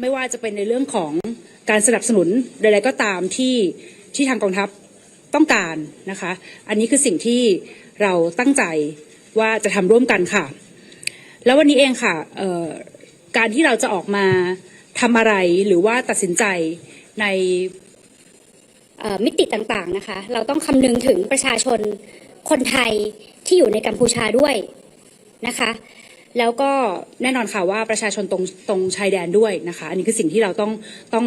ไม่ว่าจะเป็นในเรื่องของการสนับสนุนใดๆก็ตามที่ที่ทางกองทัพต้องการนะคะ อันนี้คือสิ่งที่เราตั้งใจว่าจะทำร่วมกันค่ะ แล้ววันนี้เองค่ะการที่เราจะออกมาทำอะไรหรือว่าตัดสินใจในมิติต่างๆนะคะ เราต้องคำนึงถึงประชาชนคนไทยที่อยู่ในกัมพูชาด้วยนะคะ แล้วก็แน่นอนค่ะว่าประชาชนตรงตรงชายแดนด้วยนะคะ อันนี้คือสิ่งที่เราต้องต้อง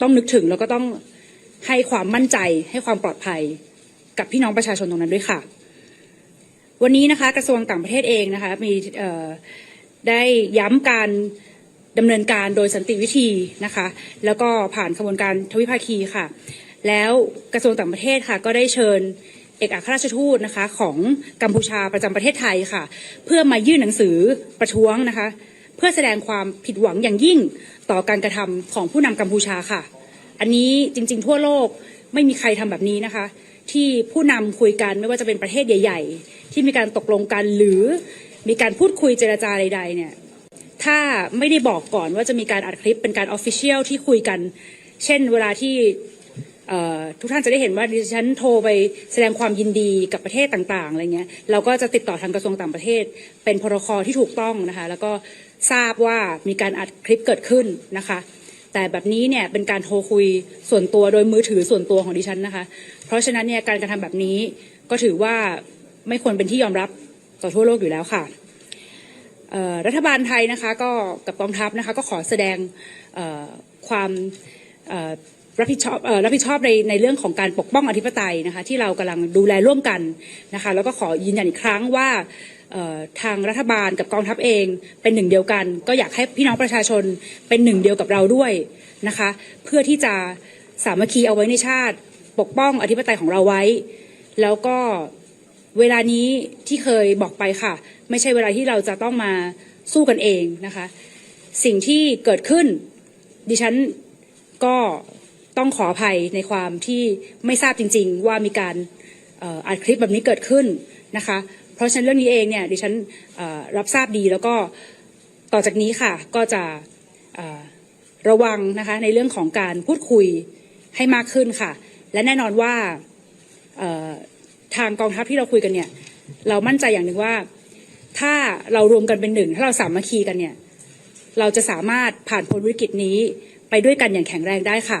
ต้องนึกถึงแล้วก็ต้องให้ความมั่นใจให้ความปลอดภัยกับพี่น้องประชาชนตรงนั้นด้วยค่ะ วันนี้นะคะกระทรวงต่างประเทศเองนะคะมีได้ย้ำการดำเนินการโดยสันติวิธีนะคะ แล้วก็ผ่านขบวนการทวิภาคีค่ะ แล้วกระทรวงต่างประเทศค่ะก็ได้เชิญ เอกอัครราชทูตนะคะของกัมพูชาประจำประเทศไทยค่ะ เพื่อมายื่นหนังสือประท้วงนะคะ เพื่อแสดงความผิดหวังอย่างยิ่งต่อการกระทำของผู้นำกัมพูชาค่ะ อันนี้จริง ๆ ทั่วโลกไม่มีใครทำแบบนี้นะคะ ที่ผู้นำคุยกันไม่ว่าจะเป็นประเทศใหญ่ ๆ ที่มีการตกลงกันหรือมีการพูดคุยเจรจาใด ๆ เนี่ยถ้าไม่ได้บอกก่อนว่าจะมีการอัดคลิปเป็นการออฟฟิเชียลที่คุยกัน เช่นเวลาที่ ทุกท่านจะได้เห็นว่าดิฉันโทรไปแสดงความยินดีกับประเทศต่างๆอะไรเงี้ยเราก็จะติดต่อทางกระทรวงต่างประเทศ เป็นพรคที่ถูกต้องนะคะ แล้วก็ทราบว่ามีการอัดคลิปเกิดขึ้นนะคะ แต่แบบนี้เนี่ยเป็นการโทรคุยส่วนตัวโดยมือถือส่วนตัวของดิฉันนะคะ เพราะฉะนั้นเนี่ยการกระทำแบบนี้ก็ถือว่าไม่ควรเป็นที่ยอมรับต่อทั่วโลกอยู่แล้วค่ะรัฐบาลไทยนะคะก็กับกองทัพนะคะก็ขอแสดงความ รับผิดชอบรับผิดชอบในในเรื่องของการปกป้องอธิปไตยนะคะที่เรากำลังดูแลร่วมกันนะคะแล้วก็ขอยืนยันอีกครั้งว่าทางรัฐบาลกับกองทัพเองเป็นหนึ่งเดียวกัน ก็อยากให้พี่น้องประชาชนเป็นหนึ่งเดียวกับเราด้วยนะคะเพื่อที่จะสามัคคีเอาไว้ในชาติ ปกป้องอธิปไตยของเราไว้ แล้วก็เวลานี้ที่เคยบอกไปค่ะ ไม่ใช่เวลาที่เราจะต้องมาสู้กันเองนะคะ สิ่งที่เกิดขึ้นดิฉันก็ ต้องขออภัยในความที่ไม่ทราบจริง ๆ ว่ามีการอัดคลิปแบบนี้เกิดขึ้นนะคะ เพราะฉะนั้นเรื่องนี้เองเนี่ยดิฉันรับทราบดีแล้วก็ต่อจากนี้ค่ะก็จะระวังนะคะในเรื่องของการพูดคุยให้มากขึ้นค่ะ และแน่นอนว่าทางกองทัพที่เราคุยกันเนี่ยเรามั่นใจอย่างหนึ่งว่าถ้าเรารวมกันเป็นหนึ่งถ้าเราสามัคคีกันเนี่ยเราจะสามารถผ่านพ้นวิกฤตนี้ไปด้วยกันอย่างแข็งแรงได้ค่ะ